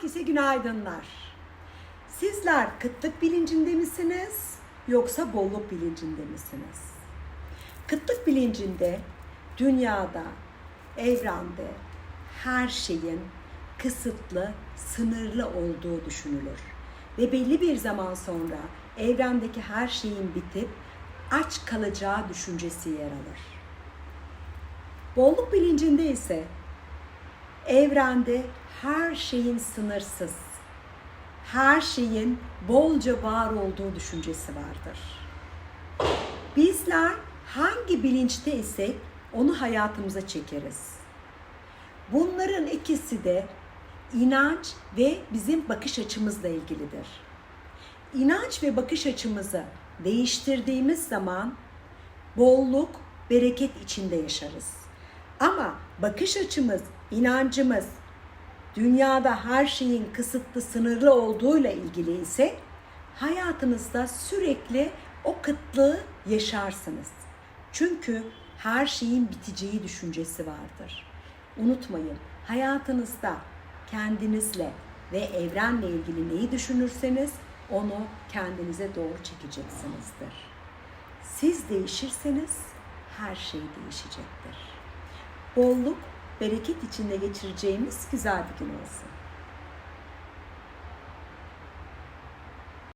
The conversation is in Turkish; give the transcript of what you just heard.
Herkese günaydınlar. Sizler kıtlık bilincinde misiniz yoksa bolluk bilincinde misiniz? Kıtlık bilincinde dünyada, evrende her şeyin kısıtlı, sınırlı olduğu düşünülür. Ve belli bir zaman sonra evrendeki her şeyin bitip aç kalacağı düşüncesi yer alır. Bolluk bilincinde ise evrende her şeyin sınırsız, her şeyin bolca var olduğu düşüncesi vardır. Bizler hangi bilinçte isek onu hayatımıza çekeriz. Bunların ikisi de inanç ve bizim bakış açımızla ilgilidir. İnanç ve bakış açımızı değiştirdiğimiz zaman bolluk, bereket içinde yaşarız. Ama bakış açımız, inancımız dünyada her şeyin kısıtlı, sınırlı olduğuyla ilgili ise hayatınızda sürekli o kıtlığı yaşarsınız. Çünkü her şeyin biteceği düşüncesi vardır. Unutmayın, hayatınızda kendinizle ve evrenle ilgili neyi düşünürseniz onu kendinize doğru çekeceksinizdir. Siz değişirseniz her şey değişecektir. Bolluk, bereket içinde geçireceğimiz güzel bir gün olsun.